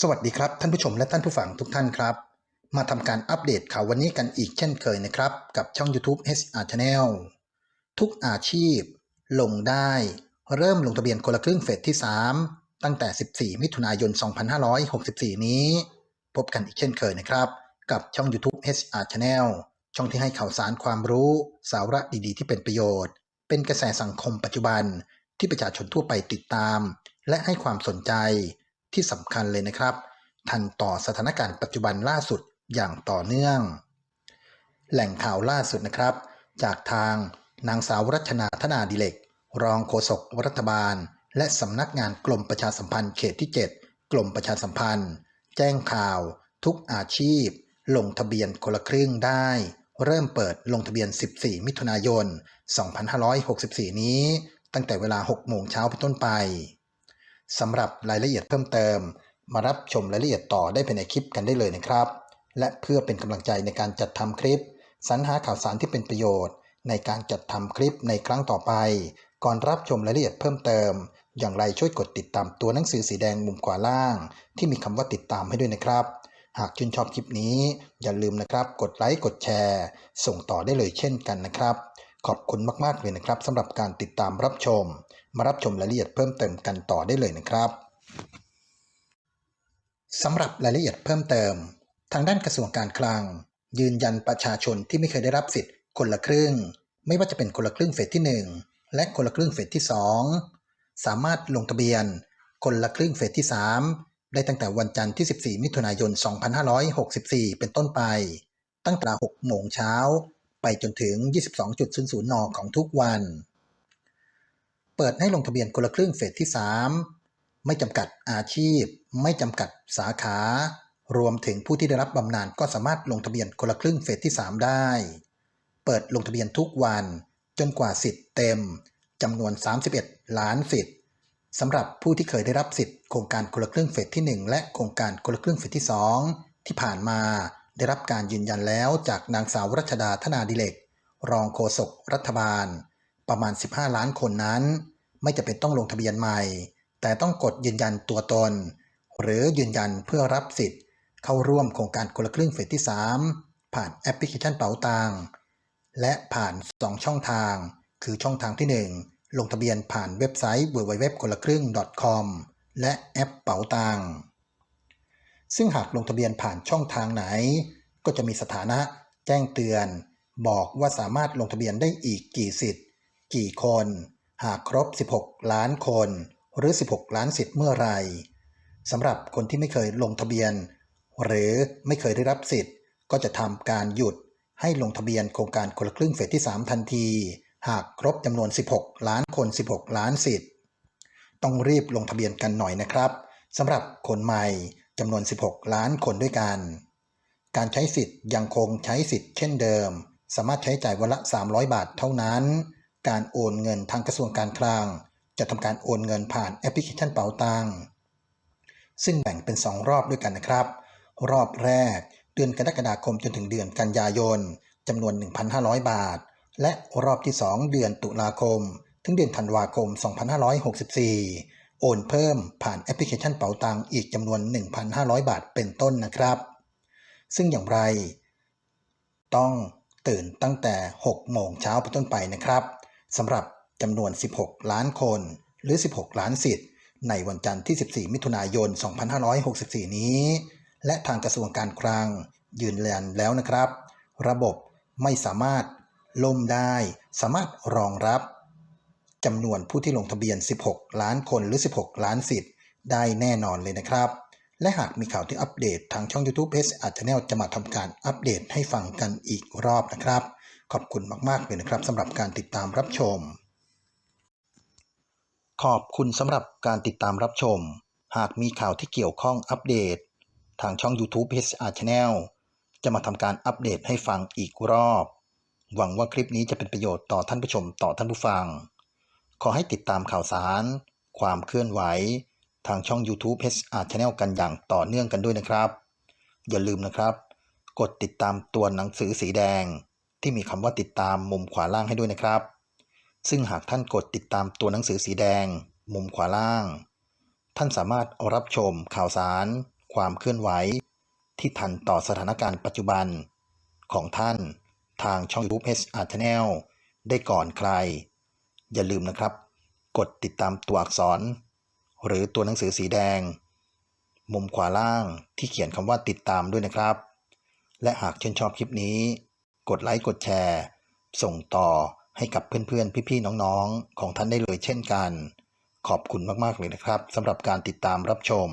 สวัสดีครับ ท่านผู้ชมและท่านผู้ฟังทุกท่านครับ มาทำการอัปเดตข่าววันนี้กันอีกเช่นเคยนะครับ กับช่อง YouTube HR Channel ทุกอาชีพ ลงได้ เริ่มลงทะเบียนคนละครึ่งเฟสที่ 3 ตั้งแต่ 14 มิถุนายน 2564 นี้ พบกันอีกเช่นเคยนะครับ กับช่อง YouTube HR Channel ช่องที่ให้ข่าวสารความรู้สาระดีๆ ที่เป็นประโยชน์ เป็นกระแสสังคมปัจจุบันที่ประชาชนทั่วไปติดตาม และให้ความสนใจ ที่สำคัญเลยนะครับ ทันต่อสถานการณ์ปัจจุบันล่าสุดอย่างต่อเนื่อง แหล่งข่าวล่าสุดนะครับ จากทางนางสาวรัชนาธนาดิเลก รองโฆษกรัฐบาล และสำนักงานกรมประชาสัมพันธ์เขตที่ 7 กรมประชาสัมพันธ์ แจ้งข่าว ทุกอาชีพ ลงทะเบียนคนละครึ่งได้ เริ่มเปิดลงทะเบียน 14 มิถุนายน 2564 นี้ ตั้งแต่เวลา 6 โมงเช้าเป็นต้นไป สำหรับรายละเอียดเพิ่มเติม มารับชมรายละเอียดต่อได้ภายในคลิปกันได้เลยนะครับ และเพื่อเป็นกำลังใจในการจัดทำคลิป สรรหาข่าวสารที่เป็นประโยชน์ ในการจัดทำคลิปในครั้งต่อไป ก่อนรับชมรายละเอียดเพิ่มเติม อย่างไรช่วยกดติดตามตัวหนังสือสีแดงมุมขวาล่าง ที่มีคำว่าติดตามให้ด้วยนะครับ หากชื่นชอบคลิปนี้ อย่าลืมนะครับ กดไลค์กดแชร์ ส่งต่อได้เลยเช่นกันนะครับ ขอบคุณมากๆเลยนะครับสำหรับการติดตามรับชม มารับชมรายละเอียดเพิ่มเติมกันต่อได้เลยนะครับสำหรับรายละเอียดเพิ่มเติม ทางด้านกระทรวงการคลัง ยืนยันประชาชนที่ไม่เคยได้รับสิทธิ์คนละครึ่ง ไม่ว่าจะเป็นคนละครึ่งเฟสที่ 1 และคนละครึ่งเฟสที่ 2 สามารถลงทะเบียน คนละครึ่งเฟสที่ 3 ได้ตั้งแต่วันจันทร์ที่ 14 มิถุนายน 2564 เป็นต้นไป ตั้งแต่ 6 โมงเช้า ไปจนถึง 22.00 น ของทุกวัน ปิดให้ลงทะเบียนคนละครึ่งเฟสที่ 3 ไม่จำกัดอาชีพ ไม่จำกัดสาขา รวมถึงผู้ที่ได้รับบำนาญก็สามารถลงทะเบียนคนละครึ่งเฟสที่ 3 ได้ เปิดลงทะเบียนทุกวัน จนกว่าสิทธิ์เต็มจำนวน 31 ล้านสิทธิ์สำหรับผู้ที่เคยได้รับสิทธิ์โครงการคนละครึ่งเฟสที่ 1 และโครงการคนละครึ่งเฟสที่ 2 ที่ผ่านมาได้รับการยืนยันแล้วจากนางสาวรัชดาธนาดิเลก รองโฆษกรัฐบาล ประมาณ 15 ล้านคนนั้น ไม่จะเป็นต้องลงทะเบียนใหม่ แต่ต้องกดยืนยันตัวตน หรือยืนยันเพื่อรับสิทธิ์ เข้าร่วมโครงการคนละครึ่งเฟสที่ 3 ผ่านแอปพลิเคชันเป๋าตังและผ่าน 2 ช่องทาง คือช่องทางที่ 1 ลงทะเบียนผ่านเว็บไซต์ www คนละครึ่ง .com และแอปเป๋าตังซึ่งหากลงทะเบียนผ่านช่องทางไหน ก็จะมีสถานะแจ้งเตือน บอกว่าสามารถลงทะเบียนได้อีกกี่สิทธิ์ กี่คน หากครบ 16 ล้านคน หรือ 16 ล้านสิทธิ์เมื่อไรสำหรับคนที่ไม่เคยลงทะเบียน หรือไม่เคยได้รับสิทธิ์ ก็จะทำการหยุดให้ลงทะเบียนโครงการคนละครึ่งเฟสที่ 3 ทันที หากครบจำนวน 16 ล้านคน 16 ล้านสิทธิ์ ต้องรีบลงทะเบียนกันหน่อยนะครับสำหรับคนใหม่จำนวน 16 ล้านคนด้วยกัน การใช้สิทธิ์ยังคงใช้สิทธิ์เช่นเดิม สามารถใช้จ่ายวันละ 300 บาทเท่านั้น การโอนเงินทางกระทรวงการคลัง จะทำการโอนเงินผ่านแอปพลิเคชันเป๋าตังซึ่งแบ่งเป็น 2 รอบด้วยกันนะครับ รอบแรกเดือนกรกฎาคมจนถึงเดือนกันยายนจำนวน 1,500 บาท และรอบที่ 2 เดือนตุลาคม ถึงเดือนธันวาคม 2564 โอนเพิ่มผ่านแอปพลิเคชันเป๋าตังอีกจำนวน 1,500 บาทเป็นต้นนะครับ ซึ่งอย่างไร ต้องตื่นตั้งแต่ 6 โมงเช้าเป็นต้นไปนะครับ สำหรับจำนวน 16 ล้านคน หรือ 16 ล้านสิทธิ์ ในวันจันทร์ที่ 14 มิถุนายน 2564 นี้ และทางกระทรวงการคลัง ยืนยันแล้วนะครับ ระบบไม่สามารถล่มได้ สามารถรองรับจำนวนผู้ที่ลงทะเบียน 16 ล้านคนหรือ 16 ล้านสิทธิ์ ได้แน่นอนเลยนะครับ และหากมีข่าวที่อัปเดตทางช่อง YouTube s อาจจะแนลจะมาทำการอัปเดตให้ฟังกันอีกรอบนะครับ ขอบคุณมากๆเลยนะครับสำหรับการติดตามรับชม ขอบคุณสำหรับการติดตามรับชม หากมีข่าวที่เกี่ยวข้องอัปเดต ทางช่อง YouTube HR Channel จะมาทำการอัปเดตให้ฟังอีกรอบ หวังว่าคลิปนี้จะเป็นประโยชน์ต่อท่านผู้ชมต่อท่านผู้ฟัง ขอให้ติดตามข่าวสาร ความเคลื่อนไหว ทางช่อง YouTube HR Channel กันอย่างต่อเนื่องกันด้วยนะครับ อย่าลืมนะครับ กดติดตามตัวหนังสือสีแดง ที่มีคำว่าติดตามมุมขวาล่างให้ด้วยนะครับ ซึ่งหากท่านกดติดตามตัวหนังสือสีแดง มุมขวาล่าง ท่านสามารถรับชมข่าวสาร ความเคลื่อนไหว ที่ทันต่อสถานการณ์ปัจจุบัน ของท่านทางช่อง YouTube HR Channel ได้ก่อนใคร อย่าลืมนะครับ กดติดตามตัวอักษร หรือตัวหนังสือสีแดง มุมขวาล่างที่เขียนคำว่าติดตามด้วยนะครับ และหากชื่นชอบคลิปนี้ กดไลค์กดแชร์ ส่งต่อให้กับเพื่อนๆ พี่ๆ น้องๆ ของท่านได้เลยเช่นกัน ขอบคุณมากๆเลยนะครับสำหรับการติดตามรับชม